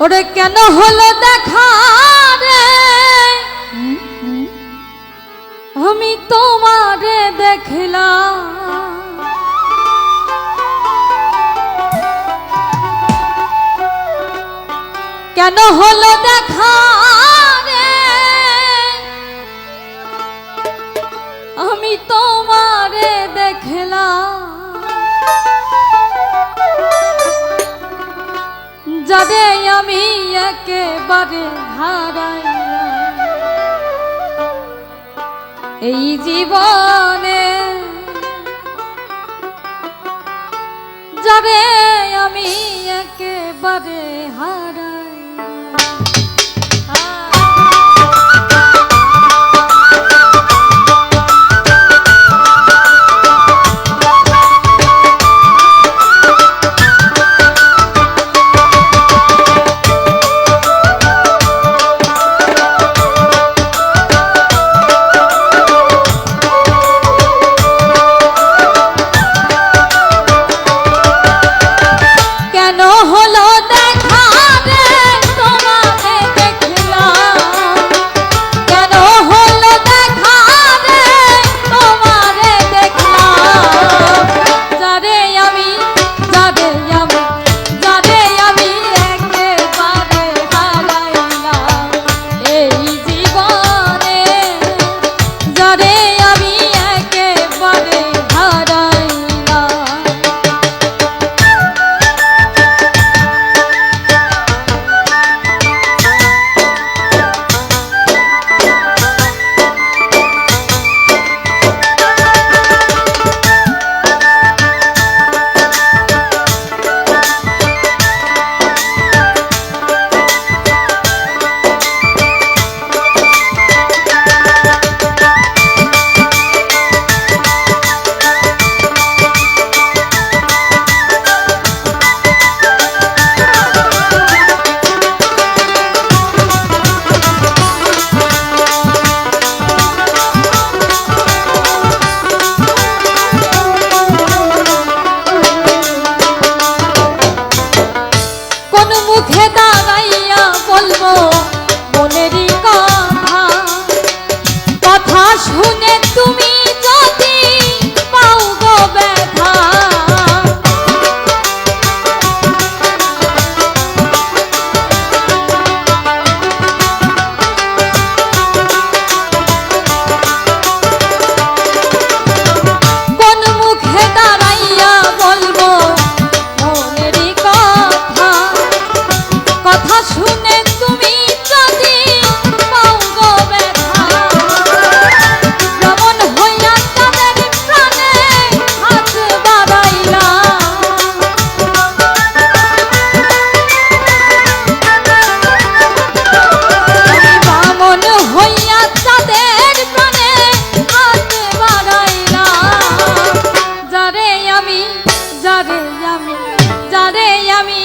ওরে কেন হলো দেখা রে? আমি তোমারে দেখলাম। কেন হলো দেখা রে? আমি তোমারে যারে আমি একেবারে হারাই এই জীবনে যারে আমি একেবারে হারাই আমি যারে আমি